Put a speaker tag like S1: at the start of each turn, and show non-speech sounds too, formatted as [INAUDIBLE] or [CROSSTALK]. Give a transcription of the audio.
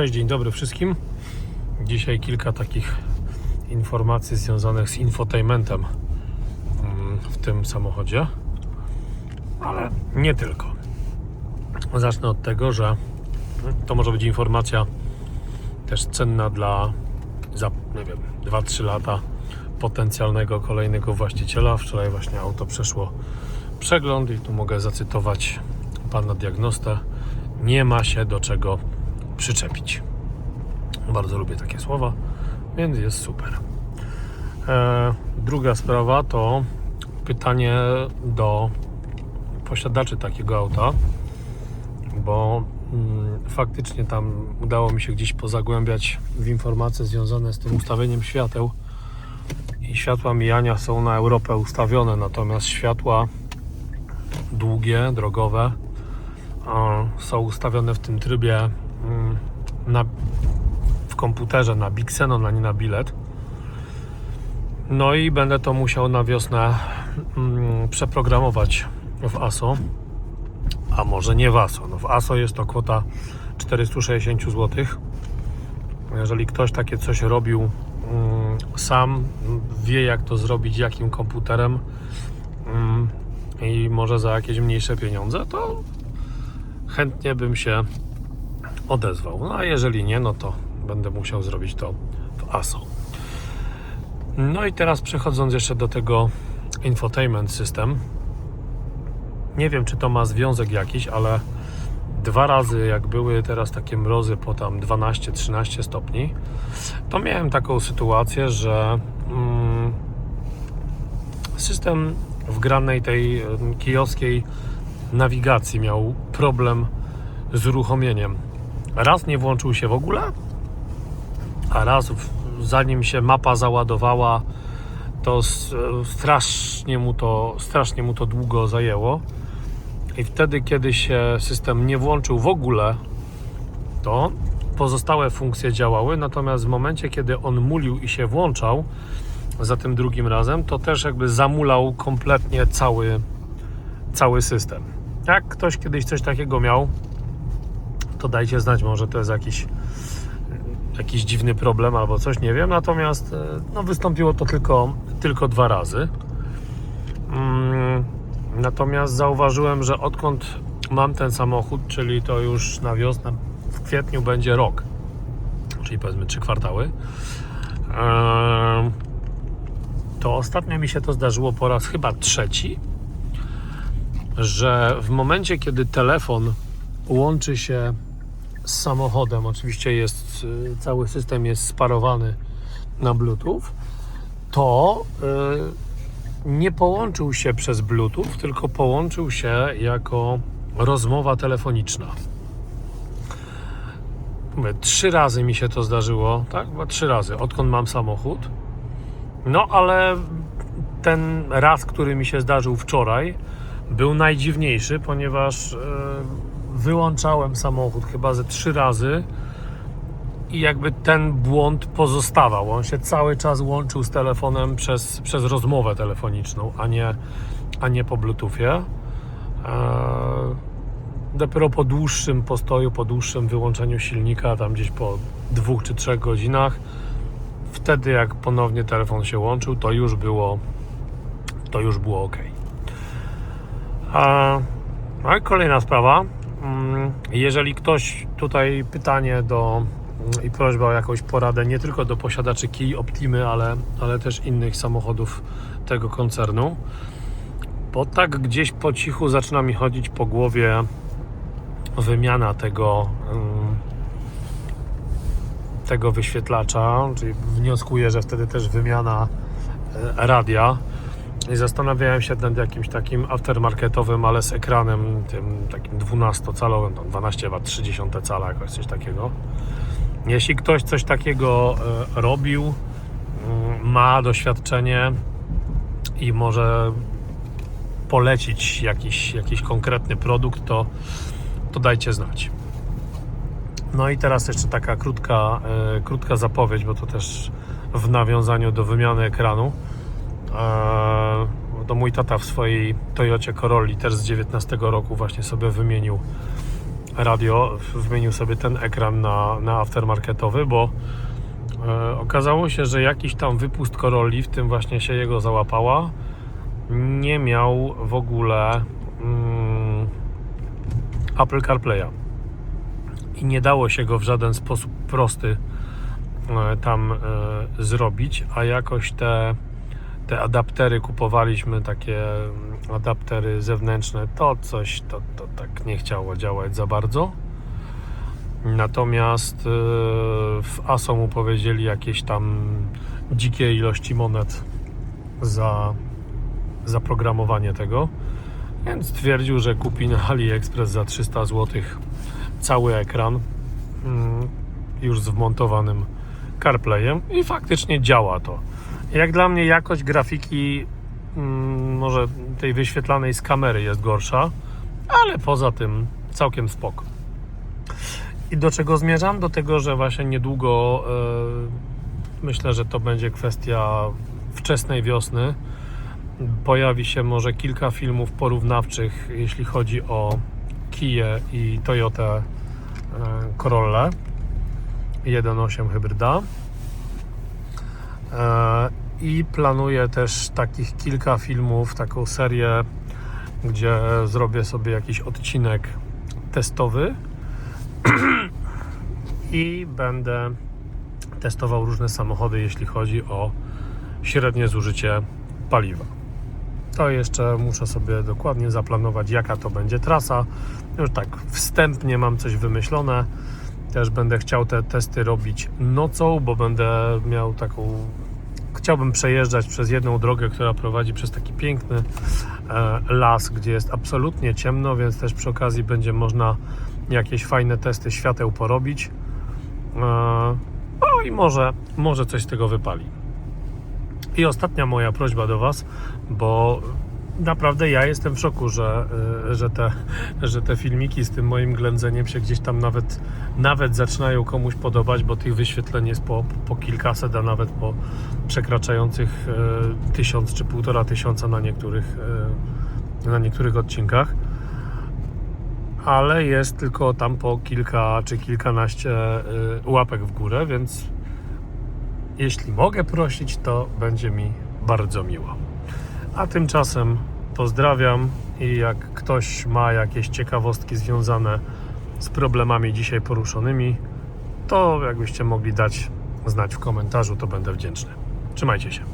S1: Cześć, dzień dobry wszystkim. Dzisiaj kilka takich informacji związanych z infotainmentem mm, w tym samochodzie, ale nie tylko. Zacznę od tego, że to może być informacja też cenna dla za, nie wiem, 2-3 lata potencjalnego kolejnego właściciela. Wczoraj właśnie auto przeszło przegląd i tu mogę zacytować pana diagnostę. Nie ma się do czego przyczepić. Bardzo lubię takie słowa, więc jest super. E, druga sprawa to pytanie do posiadaczy takiego auta, bo mm, faktycznie tam udało mi się gdzieś pozagłębiać w informacje związane z tym ustawieniem świateł i światła mijania są na Europę ustawione, natomiast światła długie, drogowe są ustawione w tym trybie na, w komputerze na Big Xenon, a nie na bilet. No i będę to musiał na wiosnę mm, przeprogramować w ASO, a może nie w ASO. No w ASO jest to kwota 460 zł. Jeżeli ktoś takie coś robił mm, sam, wie jak to zrobić, jakim komputerem mm, i może za jakieś mniejsze pieniądze, to chętnie bym się odezwał. No a jeżeli nie, no to będę musiał zrobić to w ASO. No i teraz przechodząc jeszcze do tego infotainment system. Nie wiem, czy to ma związek jakiś, ale dwa razy jak były teraz takie mrozy po tam 12-13 stopni, to miałem taką sytuację, że mm, system wgranej tej em, kijowskiej nawigacji miał problem z uruchomieniem. Raz nie włączył się w ogóle, a raz zanim się mapa załadowała, to strasznie mu to, strasznie mu to długo zajęło. I wtedy, kiedy się system nie włączył w ogóle, to pozostałe funkcje działały, natomiast w momencie, kiedy on mulił i się włączał za tym drugim razem, to też jakby zamulał kompletnie cały, cały system. Jak ktoś kiedyś coś takiego miał, to dajcie znać, może to jest jakiś, jakiś dziwny problem albo coś, nie wiem. Natomiast e, no, wystąpiło to tylko, tylko dwa razy. Mm, Natomiast zauważyłem, że odkąd mam ten samochód, czyli to już na wiosnę, w kwietniu będzie rok, czyli powiedzmy trzy kwartały, to ostatnio mi się to zdarzyło po raz chyba trzeci, że w momencie, kiedy telefon łączy się z samochodem, oczywiście jest y, cały system jest sparowany na Bluetooth, to y, nie połączył się przez Bluetooth, tylko połączył się jako rozmowa telefoniczna. Trzy razy mi się to zdarzyło, tak? Chyba trzy razy, odkąd mam samochód. No ale ten raz, który mi się zdarzył wczoraj, był najdziwniejszy, ponieważ e, wyłączałem samochód chyba ze trzy razy i jakby ten błąd pozostawał. On się cały czas łączył z telefonem przez, przez rozmowę telefoniczną, a nie, a nie po Bluetoothie. E, dopiero po dłuższym postoju, po dłuższym wyłączeniu silnika, tam gdzieś po dwóch czy trzech godzinach, wtedy jak ponownie telefon się łączył, to już było to już było ok. A, no i kolejna sprawa. Mm, Jeżeli ktoś tutaj pytanie do mm, i prośba o jakąś poradę nie tylko do posiadaczy Key Optimy, ale, ale też innych samochodów tego koncernu, bo tak gdzieś po cichu zaczyna mi chodzić po głowie wymiana tego mm, tego wyświetlacza, czyli wnioskuję, że wtedy też wymiana e, radia i zastanawiałem się nad jakimś takim aftermarketowym, ale z ekranem tym takim 12-calowym, tam 12 W 30 cala, jakoś coś takiego. Jeśli ktoś coś takiego e, robił, mm, ma doświadczenie i może polecić jakiś, jakiś konkretny produkt, to, to dajcie znać. No i teraz jeszcze taka krótka, e, krótka zapowiedź, bo to też w nawiązaniu do wymiany ekranu. To mój tata w swojej Toyocie Corolli też z 19 roku właśnie sobie wymienił radio wymienił sobie ten ekran na, na aftermarketowy, bo e, okazało się, że jakiś tam wypust Corolli, w tym właśnie się jego załapała, nie miał w ogóle mm, Apple CarPlaya. I nie dało się go w żaden sposób prosty e, tam e, zrobić, a jakoś te, te adaptery kupowaliśmy, takie mm, adaptery zewnętrzne, to coś to, to tak nie chciało działać za bardzo. Natomiast e, w ASO mu powiedzieli jakieś tam dzikie ilości monet za zaprogramowanie tego. Więc stwierdził, że kupi na AliExpress za 300 zł cały ekran mm, już z wmontowanym CarPlayem i faktycznie działa to. Jak dla mnie jakość grafiki mm, może tej wyświetlanej z kamery jest gorsza, ale poza tym całkiem spoko. I do czego zmierzam? Do tego, że właśnie niedługo e, myślę, że to będzie kwestia wczesnej wiosny. Pojawi się może kilka filmów porównawczych, jeśli chodzi o Kiję i Toyota e, Corolla 1.8 hybryda. I planuję też takich kilka filmów, taką serię, gdzie zrobię sobie jakiś odcinek testowy [CLEARS THROAT] i będę testował różne samochody, jeśli chodzi o średnie zużycie paliwa. To jeszcze muszę sobie dokładnie zaplanować, jaka to będzie trasa. Już tak wstępnie mam coś wymyślone. Też będę chciał te testy robić nocą, bo będę miał taką. Chciałbym przejeżdżać przez jedną drogę, która prowadzi przez taki piękny e, las, gdzie jest absolutnie ciemno, więc też przy okazji będzie można jakieś fajne testy świateł porobić. E, no i może, może coś z tego wypali. I ostatnia moja prośba do Was, bo naprawdę ja jestem w szoku, że, y, że, te, że te filmiki z tym moim ględzeniem się gdzieś tam nawet, nawet zaczynają komuś podobać, bo tych wyświetleń jest po, po kilkaset, a nawet po przekraczających y, tysiąc czy półtora tysiąca na niektórych, y, na niektórych odcinkach. Ale jest tylko tam po kilka czy kilkanaście łapek w górę, więc jeśli mogę prosić, to będzie mi bardzo miło. A tymczasem pozdrawiam i jak ktoś ma jakieś ciekawostki związane z problemami dzisiaj poruszonymi, to jakbyście mogli dać znać w komentarzu, to będę wdzięczny. Trzymajcie się.